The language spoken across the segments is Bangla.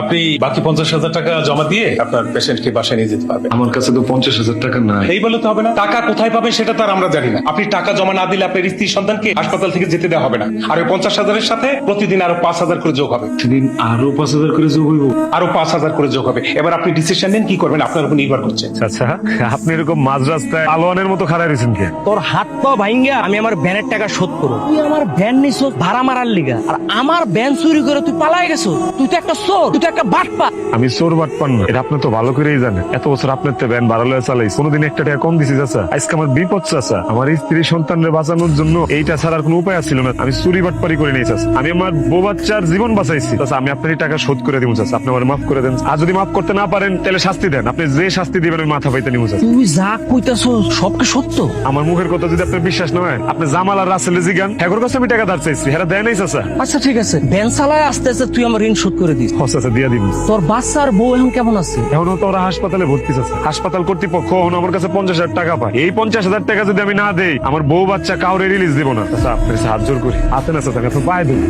আপনি বাকি পঞ্চাশ হাজার টাকা জমা দিয়ে আপনার পেশেন্টকে বাসায় নিয়ে যেতে পারবেন। আমার কাছে তো পঞ্চাশ হাজার টাকা নাই। এই বলে তো হবে না। টাকা কোথায় পাবেন সেটা তো আর আমরা জানি না। আপনি টাকা জমা না দিলে আপনার স্ত্রী সন্তানকে হাসপাতাল থেকে যেতে দেওয়া হবে না। আর ওই পঞ্চাশ হাজারের সাথে প্রতিদিন আরও পাঁচ হাজার করে যোগ হবে। সেদিন আরও পাঁচ হাজার করে যোগ হইব? আরও পাঁচ হাজার করে যোগ হবে। এবার আপনি ডিসিশন নেন কি করবেন? আপনার উপর নির্ভর করছে। আচ্ছা আপনি এরকম মাঝ রাস্তায় আলোয়ানের মতো খাড়াই রয়েছেন কে তোর হাত পা ভাঙ্গা আমি আমার ভ্যানের টাকা শোধ করব। তুই আমার ভ্যান নিছ ভাড়া মারার লিগা। আর আমার ভ্যান চুরি করে তুই পালাই গেছো তুই তো একটা চোর তুই তো একটা বাটপা। আমি চোর বাটপান না এটা আপনি তো ভালো করেই জানেন। এত বছর আপনার তো ব্যান চালাই কোনোদিন একটা টাকা কম দিছি চাচা। আজকে আমার বিপদ চাচা। আমার স্ত্রী সন্তানরে বাঁচানোর জন্য এইটা ছাড়ার কোনো উপায় ছিল না। আমি চুরি বাটপারি করে নিয়েছি চাচা। আমি আমার বউ বাচ্চার জীবন বাঁচাইছি। চাচা আমি আপনার টাকা শোধ করে দিব চাচা। আপনি আমার মাফ করে দেন। আর যদি মাফ করতে না পারেন তাহলে শাস্তি দেন। আপনি যে শাস্তি দিবেন আমি মাথা পাইতে নিব চাচা। তুই যা কইতাছো সবকে সত্য? আমার মুখের কথা যদি আপনার বিশ্বাস না হয় আপনি জামাল আর রাসেল জিগান হ্যাঁ কাছে আমি টাকা ধার চাইছি। হ্যাঁ দেয় নাই চাচা। আচ্ছা ঠিক আছে। ভ্যান চালায় আস্তে আস্তে তুই আমার ঋণ শোধ করে দিস। চাচা দিয়ে দিন তোর বাচ্চা আর বউ এখন কেমন আছে? এখনও তো ওরা হাসপাতালে ভর্তি আছে। হাসপাতাল কর্তৃপক্ষ এখন আমার কাছে পঞ্চাশ হাজার টাকা পায়। এই পঞ্চাশ হাজার টাকা যদি আমি না দেই আমার বউ বাচ্চা কাউরে রিলিজ দিব না। আচ্ছা আপনার সাহায্য করি। হাতে না চাচা তো পায়ে দেবো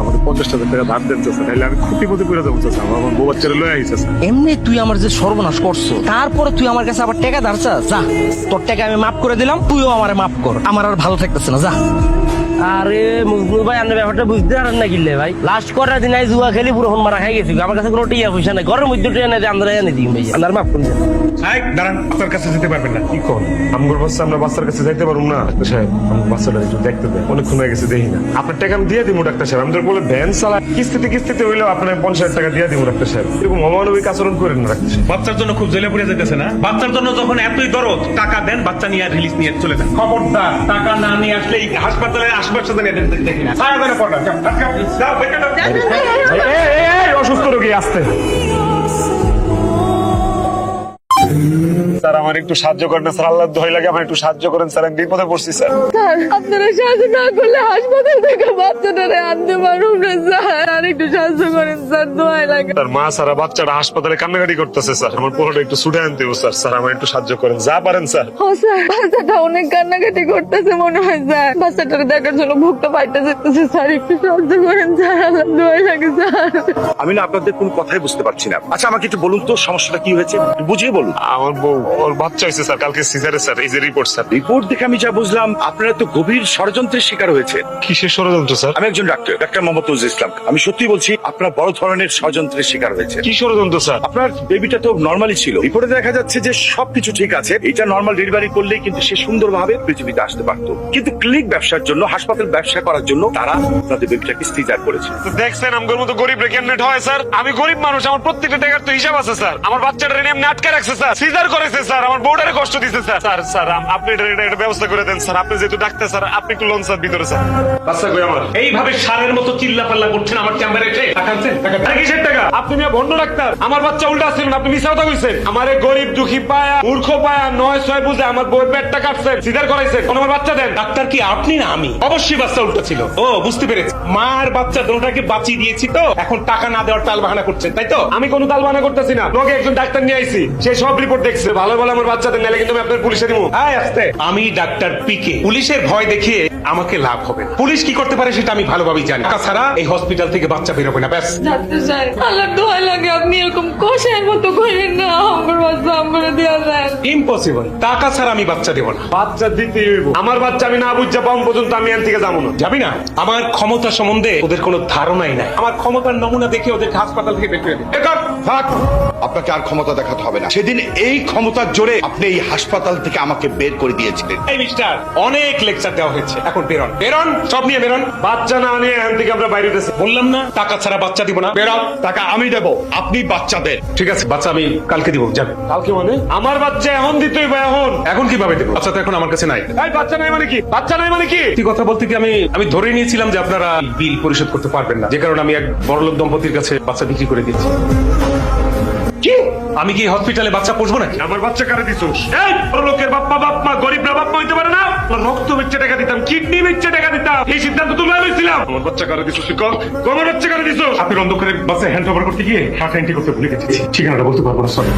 আমাদের পঞ্চাশ হাজার টাকা ধার দেন চাচা নাহলে আমি ক্ষতি ক্ষতি করে যাব চাচা। আমার বউ বাচ্চারা লয়ে আইসা এমনি তুই আমার যে সর্বনাশ করছ তারপরে তুই আমার কাছে আবার টাকা ধার চাস? যা তোর টাকা আমি মাফ করে দিলাম তুইও আমারে মাফ কর। আমার আর ভালো থাকতেছে না যা। আরে ভাই ব্যাপারটা বুঝতে পারেন না কিনলে ভাই। লাস্ট কটা দিন আই জুয়া খেলি পুরো হন মারা খাই গেছি। আমার কাছে কোনো টিয়া পয়সা নাই। ঘরের মধ্যে টিয়া নেই আমরা এনে দিই ভাই। আপনার মাফ করে দিন। দাঁড়ান আপনার কাছে যেতে পারবেন না। কি আমগর বাচ্চা আমরা বাচ্চার কাছে যাইতে পারব না। সাহেব আমার বাচ্চাটা একটু দেখতে দেয় অনেকক্ষণ হয়ে গেছে দেখি না। আপনার টাকা আমি দিয়ে দিব ডাক্তার সাহেব। আমি তো বলে ভ্যান চালা কিস্তিতে কিস্তিতে হইলেও আপনার পঞ্চাশ হাজার টাকা দিয়ে দিব ডাক্তার সাহেব। এরকম অমানবিক আচরণ করেন না ডাক্তার সাহেব। বাচ্চার জন্য খুব জেলে পড়ে যেতেছে না? বাচ্চার জন্য যখন এতই দরদ টাকা দেন বাচ্চা নিয়ে রিলিজ নিয়ে চলে যান। খবরদার টাকা না নিয়ে আসলে এই অসুস্থ রোগী আসতে। আমার একটু সাহায্য করেন স্যার। আল্লাহ দোহাই লাগে আমার একটু সাহায্য করেন স্যার। আমি বিপদে পড়ছি স্যার। স্যার আপনারা সাহায্য না করলে হাসপাতাল থেকে বাচ্চাটারে আনতে পারুন না স্যার। আর একটু সাহায্য করেন স্যার দোয়াই লাগে। স্যার মা সারা বাচ্চাটা হাসপাতালে কান্নাকাটি করতেছে স্যার। আমার একটু ছুটে আনতে হবে, স্যার। স্যার আমার একটু সাহায্য করেন। যা পারেন স্যার। ও স্যার বাচ্চাটা অনেক কান্নাকাটি করতেছে মনে হয় স্যার। বাচ্চাটাকে দেখার জন্য ভুকটা পাইতে যেতেছে স্যার। একটু সাহায্য করেন স্যার। আল্লাহ দোয়াই লাগে স্যার। আমি না আপনাদের কোন কথাই বুঝতে পারছি না। আচ্ছা আমাকে একটু বলুন তো সমস্যাটা কি হয়েছে? বুঝিয়ে বলুন। আমার বউ ওর বাচ্চা হয়েছে স্যার কালকে সিজারে স্যার এই যে রিপোর্ট স্যার। রিপোর্ট দেখে আমি যা বুঝলাম আপনারা তো গভীর ষড়যন্ত্রের শিকার হয়েছে কিসের ষড়যন্ত্র স্যার? আমি একজন ডাক্তার ডাক্তার মোহাম্মদ নজরুল ইসলাম। আমি সত্যি বলছি আপনার বড় ধরনের ষড়যন্ত্রের শিকার হয়েছে কি ষড়যন্ত্র স্যার? আপনার বেবিটা তো নর্মালি ছিল। রিপোর্টে দেখা যাচ্ছে যে সবকিছু ঠিক আছে এটা নর্মাল ডেলিভারি করলেই কিন্তু সে সুন্দরভাবে পৃথিবীতে আসতে পারতো। কিন্তু ক্লিনিক ব্যবসার জন্য হাসপাতাল ব্যবসা করার জন্য তারা আপনাদের বেবিটাকে স্থিজার করেছে। দেখছেন আমার মতো গরিব রে হয় স্যার? আমি গরিব মানুষ আমার প্রত্যেকটা টাকার তো হিসাব আছে স্যার। আমার বাচ্চাটা এমনি আটকে রাখছে স্যার। সিজার করেছে স্যার আমার বউটারে কষ্ট দিছে স্যার। স্যার স্যার আপনি এটা এটা- এটা ব্যবস্থা করে দেন স্যার। আপনি যেহেতু ডাক্তার স্যার আপনি একটু লোন স্যার ভিতরে স্যার। বাচ্চা কই আমার? এইভাবে সারের মতো চিল্লা পাল্লা করছেন আমার চেম্বারে এসে? টাকা আনছেন? টাকা আর কিসের টাকা? আপনি মিয়া ভণ্ড ডাক্তার। আমার বাচ্চা উল্টা আসছিলেন আপনি মিশা কথা কইছেন। আমারে গরিব দুঃখী পায়া মূর্খ পায়া নয় ছয় বুঝে আমার বউয়ের পেটটা কাটছেন সিজার করাইছেন। কোন আমার বাচ্চা দেন। ডাক্তার কি আপনি না আমি? অবশ্যই বাচ্চা উল্টা ছিল। ও বুঝতে পেরেছি। মার বাচ্চা দুটাকে বাঁচিয়ে দিয়েছি তো এখন টাকা না দেওয়ার তাল বাহানা করছেন তাই তো? আমি কোনো তাল বানা করতেছি না। লোকে একজন ডাক্তার নিয়ে আইছি সে সব রিপোর্ট দেখছে। ভালো ভালো আমার বাচ্চাদের নেলে কিন্তু আমি আপনার পুলিশে দিব হ্যাঁ আসতে। আমি ডাক্তার পিকে। পুলিশের ভয় দেখিয়ে আমাকে লাভ হবে না। পুলিশ কি করতে পারে সেটা আমি ভালোভাবেই জানি। টাকা ছাড়া এই হসপিটাল থেকে বাচ্চা বেরোবে না ব্যাস। ডাক্তার স্যার আল্লাহ দোয়াই লাগে আপনি এরকম কষায় মতো করেন না। আমার বাচ্চা আমরা দেওয়া যায়। ইম্পসিবল টাকা ছাড়া আমি বাচ্চা দেবো না। বাচ্চা দিতে হইব। আমার বাচ্চা আমি না বুঝতে পাম পর্যন্ত আমি এন থেকে যাব না। যাবি না? আমার ক্ষমতা সম্বন্ধে ওদের কোনো ধারণাই নাই। আমার ক্ষমতার নমুনা দেখে ওদেরকে হাসপাতাল থেকে বের করে থাক। আপনাকে আর ক্ষমতা দেখাতে হবে না। সেদিন এই ক্ষমতার জোরে আপনি এই হাসপাতাল থেকে আমাকে বের করে দিয়েছিলেন। এই মিস্টার অনেক লেকচার দেওয়া হয়েছে। এখন বেরোন। বেরোন সব নিয়ে বেরোন। বাচ্চা না নিয়ে এখান থেকে আমরা বাইরে বললাম না টাকা ছাড়া বাচ্চা দিব না। বেরো। টাকা আমি দেব। আপনি বাচ্চা দেন ঠিক আছে বাচ্চা আমি কালকে দিব। যান কালকে মানে? আমার বাচ্চা এখন দিতে হইব এখন এখন কীভাবে দেবো বাচ্চা তো এখন আমার কাছে নাই। এই বাচ্চা নাই মানে কি? বাচ্চা নাই মানে কি? সত্যি কথা বলতে কি আমি আমি ধরে নিয়েছিলাম যে আপনারা বিল পরিশোধ করতে পারবেন না। যে কারণে আমি এক বড়লোক দম্পতির কাছে বাচ্চা বিক্রি করে দিচ্ছি কি? আমি কি হসপিটালে বাচ্চা পুষবো নাকি? আমার বাচ্চা কারে দিছোস? এই লোকের বাপ্পা বাপ মা গরিবরা বাপ মা হইতে পারে না? রক্ত বেচে টাকা দিতাম কিডনি বেচে টাকা দিতাম। এই সিদ্ধান্ত তুমি লইছিলাম আমার বাচ্চা কারে দিছোস তুই কর? আমার বাচ্চা কারে দিছোস? আপনি অন্ধকারে বাসে হ্যান্ড ওভার করতে গিয়ে হার্ট এন্ট্রি করতে ভুলে গেছি। ঠিকানাটা বলতে পারব না সরি